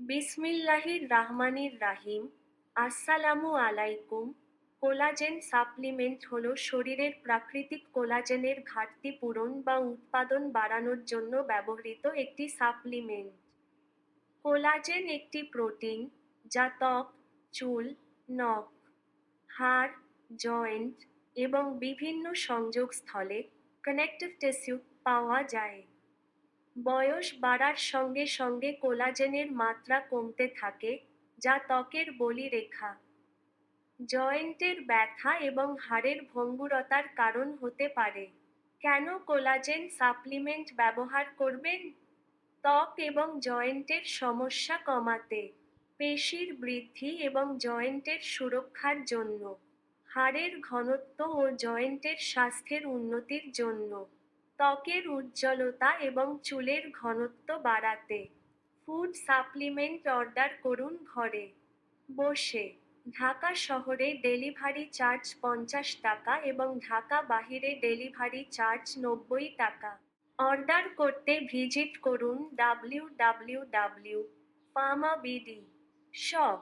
বিসমিল্লাহির রাহমানির রাহিম, আসসালামু আলাইকুম। কোলাজেন সাপ্লিমেন্ট হল শরীরের প্রাকৃতিক কোলাজেনের ঘাটতি পূরণ বা উৎপাদন বাড়ানোর জন্য ব্যবহৃত একটি সাপ্লিমেন্ট। কোলাজেন একটি প্রোটিন যা ত্বক, চুল, নখ, হাড়, জয়েন্ট এবং বিভিন্ন সংযোগস্থলে কানেকটিভ টিস্যু পাওয়া যায়। বয়স বাড়ার সঙ্গে সঙ্গে কোলাজেনের মাত্রা কমতে থাকে, যা ত্বকের বলিরেখা। জয়েন্টের ব্যথা এবং হাড়ের ভঙ্গুরতার কারণ হতে পারে। কেন কোলাজেন সাপ্লিমেন্ট ব্যবহার করবেন? ত্বক এবং জয়েন্টের সমস্যা কমাতে, পেশির বৃদ্ধি এবং জয়েন্টের সুরক্ষার জন্য, হাড়ের ঘনত্ব ও জয়েন্টের স্বাস্থ্যের উন্নতির জন্য। ত্বকের উজ্জ্বলতা এবং চুলের ঘনত্ব বাড়াতে ফুড সাপ্লিমেন্ট অর্ডার করুন ঘরে। বসে ঢাকা শহরে ডেলিভারি চার্জ পঞ্চাশ টাকা এবং ঢাকা বাহিরে ডেলিভারি চার্জ নব্বই টাকা। অর্ডার করতে ভিজিট করুন W W W PharmaBD shop